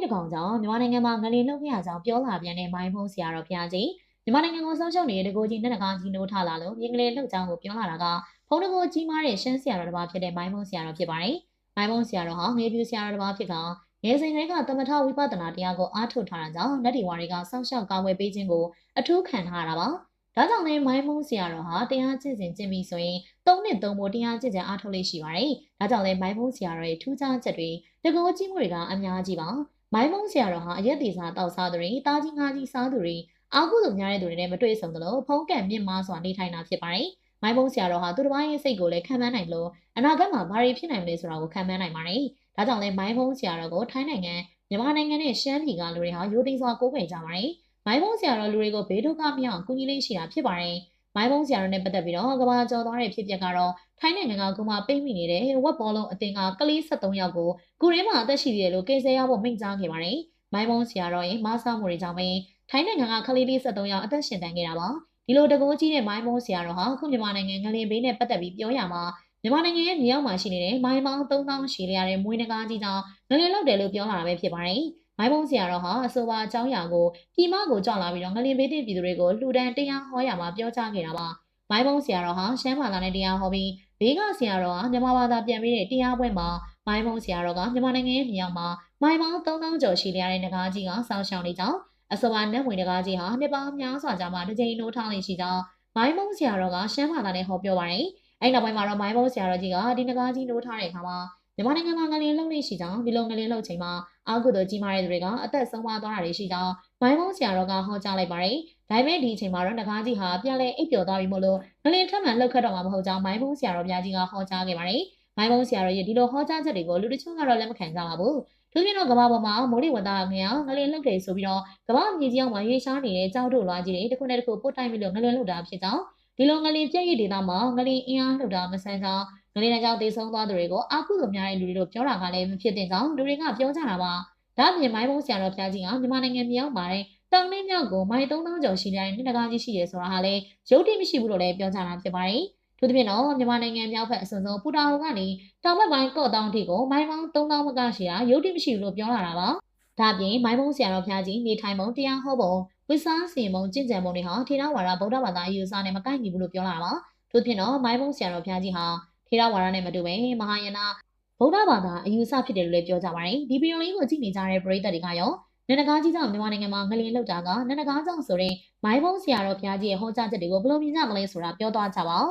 ကြီးတစ်ကောင်ကြောင့်မြန်မာနိုင်ငံမှာငလင်လှုပ်ခဲ့ရကြောင်းပြောလာပြန်တဲ့မိုင်းဖုံးဆရာတော်ဖျားကြီးမြန်မာနိုင်ငံကိုဆောင်းရှောက်နေတဲ့တကိုကြီးနဲ့တကားကြီးနိုးထလာလို့မြင်ကလေးလှုပ်ကြောင်းကိုပြောလာတာကဖုံးတကိုကြီးမားတဲ့ရှမ်းဆရာတော်တစ်ပါးဖြစ်တဲ့မိုင်းဖုံးဆရာတော်ဖြစ်ပါတယ်။မိုင်းဖုံးဆရာတော်ဟာငေပြူဆရာတော်တစ်ပါးဖြစ်ကငယ်စဉ်ကတည်းကသမထဝိပဿနာတရားကိုအားထုတ်ထားတာကြောင့်နတ်ဒီဝါတွေကဆောင်းရှောက်ကာဝယ်ပေးခြင်းကိုအထူးခံထားရတာပါ။ဒါကြောင့်လည်းမိုင်းဖုံးဆရာတော်ဟာတရားကျင့်စဉ်ကျင့်ပြီးဆိုရင်၃နှစ်၃ဘိုတရားကျင့်ကြံအားထုတ်လေးရှိပါတယ်။ဒါကြောင့်လည်းမိုင်းဖုံးဆရာတော်ရဲ့ထူးခြားချက်တွေတကိုကြီးမှုတွေကအများကြီးပါ။ မိုင်းမုံဆရာတော်ဟာအရက်တီစားတောက်စားသူတွေတားကြီးငါးကြီးစားသူတွေအာဟုသူများတဲ့သူတွေနဲ့မတွေ့ဆုံသလိုဖုံးကန့်မြင့်မားစွာနေထိုင်တာဖြစ်ပါတယ်။မိုင်းမုံဆရာတော်ဟာသူတစ်ပါးရဲ့စိတ်ကိုလည်းခံမှန်းနိုင်လို့အနာဂတ်မှာဘာတွေဖြစ်နိုင်မလဲဆိုတာကိုခံမှန်းနိုင်ပါတယ်။ဒါကြောင့်လည်းမိုင်းမုံဆရာတော်ကိုထိုင်းနိုင်ငံမြန်မာနိုင်ငံနဲ့ရှမ်းပြည်ကလူတွေဟာရိုသိမ်းစွာကိုးကွယ်ကြပါတယ်။မိုင်းမုံဆရာတော်လူတွေကိုဘေးဒုက္ခမရောက်ကူညီလေးရှိတာဖြစ်ပါတယ်။ မိုင်းမုံဆရာတော်နဲ့ပတ်သက်ပြီးတော့ကဘာကျော်သွားတဲ့ဖြစ်ပျက်ကတော့ထိုင်းနိုင်ငံကကုမာပိတ်မိနေတဲ့ဝက်ဘောလုံးအသင်းကကလေး73ယောက်ကိုကုရင်းမှာအသက်ရှိသေးတယ်လို့ကေဆယ်ရောက်ဖို့မိန့်ကြားခဲ့ပါတယ်။မိုင်းမုံဆရာတော်ရဲ့မဆားမှုတွေကြောင့်ပဲထိုင်းနိုင်ငံကကလေးလေး73ယောက်အသက်ရှင်တန်ခဲ့တာပါ။ဒီလိုတကိုးကြီးတဲ့မိုင်းမုံဆရာတော်ဟာခုမြန်မာနိုင်ငံငလင်ဘေးနဲ့ပတ်သက်ပြီးပြောရမှာမြန်မာနိုင်ငံရဲ့မြောက်မှာရှိနေတဲ့မိုင်းမောင်း3000ရှိလျာတဲ့မွေးနဂါးကြီးကြောင့်ငလင်လောက်တယ်လို့ပြောလာတာပဲဖြစ်ပါတယ်။ မိုင်းမုံဆရာတော်ဟာအဆိုပါအကြောင်းအရာကိုပြည်မကိုကြောက်လာပြီးတော့ငလင်ဘေးတင်ပြည်သူတွေကိုလှူဒန်းတရားဟောရမှာပြောကြားခဲ့တာပါ။မိုင်းမုံဆရာတော်ဟာရှမ်းဘာသာနဲ့တရားဟောပြီးဘေးကဆရာတော်ဟာမြန်မာဘာသာပြန်ပြီးတဲ့တရားပွဲမှာမိုင်းမုံဆရာတော်ကမြန်မာနိုင်ငံရဲ့မြောက်မှာမိုင်းမောင်း3000ကျော်ရှိလျာတဲ့ငကားကြီးကစောင့်ရှောက်နေကြောင်းအဆိုပါနတ်ဝင်ငကားကြီးဟာနှစ်ပေါင်းများစွာကြာမှတစ်ကြိမ်နိုးထောင်းနေရှိကြောင်းမိုင်းမုံဆရာတော်ကရှမ်းဘာသာနဲ့ဟောပြောပါတယ်။အဲ့နောက်ပိုင်းမှာတော့မိုင်းမုံဆရာတော်ကြီးကဒီငကားကြီးနိုးထားတဲ့အခါမှာ မြန်မာနိုင်ငံမှာငလင်လှုပ်နေရှိကြောင်းဒီလိုငလင်လှုပ်ချိန်မှာအာကုသို့ကြီးမားတဲ့သူတွေကအသက်ဆုံးသွားတာတွေရှိကြောင်းမိုင်းမုံဆရာတော်ကဟောကြားလိုက်ပါတယ်။ဒါပေမဲ့ဒီအချိန်မှာတော့ငကားကြီးဟာပြန်လဲအိပ်ပျော်သွားပြီမို့လို့ငလင်ထပ်မံလှုပ်ခတ်တော့မှာမဟုတ်ကြောင်းမိုင်းမုံဆရာတော်ဘုရားကြီးကဟောကြားခဲ့ပါတယ်။မိုင်းမုံဆရာတော်ရဲ့ဒီလိုဟောကြားချက်တွေကိုလူတချို့ကတော့လက်မခံကြပါဘူး။သူပြင်တော့ကမ္ဘာပေါ်မှာမိုးလေဝသငလျင်ငလင်လှုပ်တယ်ဆိုပြီးတော့ကမ္ဘာမြေကြီးအောင်မှာရေရှားနေတဲ့ကြောက်တို့လွားကြီးတွေတစ်ခုနဲ့တစ်ခုပို့တိုင်ပြီးလို့ငလင်လှုပ်တာဖြစ်ကြောင်းဒီလိုငလင်ပြည့်ရည်ဒေသမှာငလင်အင်အားလှုပ်တာမဆန်းကြောင်း ငလင်ကြောင့်တေဆုံးသွားသူတွေကိုအာကုသို့များတဲ့လူတွေတို့ပြောတာကလည်းမဖြစ်တဲ့ကြောင်းလူတွေကပြောကြတာပါဒါ့အပြင်မိုင်းဘုံဆရာတော်ဖျားကြီးကမြန်မာနိုင်ငံမြောက်မှာတဲ့တောင်နှင်းမြောက်ကိုမိုင်3000ကျော်ရှိတဲ့နှစ်တကားကြီးရှိရဲဆိုတာဟာလည်းရုပ်တိမရှိဘူးလို့လည်းပြောကြတာဖြစ်ပါတယ်ထို့သဖြင့်တော့မြန်မာနိုင်ငံမြောက်ဘက်အစွန်ဆုံးပူတာဟိုကနေတောင်ဘက်ပိုင်းကော့တောင်ထိကိုမိုင်ပေါင်း3000မကရှိတာရုပ်တိမရှိဘူးလို့ပြောလာတာပါဒါ့အပြင်မိုင်းဘုံဆရာတော်ဖျားကြီးနေထိုင်ပုံတရားဟောပုံဝိစားစီမုံကျင့်ကြံပုံတွေဟာထေရဝါဒဗုဒ္ဓဘာသာအယူအဆနဲ့မကိုက်ညီဘူးလို့ပြောလာတာပါထို့ဖြင့်တော့မိုင်းဘုံဆရာတော်ဖျားကြီးဟာ ထေရဝါဒနဲ့မတူဘဲမဟာယနာဗုဒ္ဓဘာသာအယူအဆဖြစ်တယ်လို့လည်းပြောကြပါတယ်ဒီဗီဒီယိုလေးကိုကြည့်နေကြတဲ့ပရိသတ်တွေကရောနန္ဒကားကြီးကြောင့်မြန်မာနိုင်ငံမှာငလျင်လှုပ်တာကနန္ဒကားကြောင့်ဆိုရင်မိုင်းဘုံဆရာတော်ဖျားကြီးရဲ့ဟောကြားချက်တွေကိုဘယ်လိုမြင်ကြမလဲဆိုတာပြောသွားကြပါဦး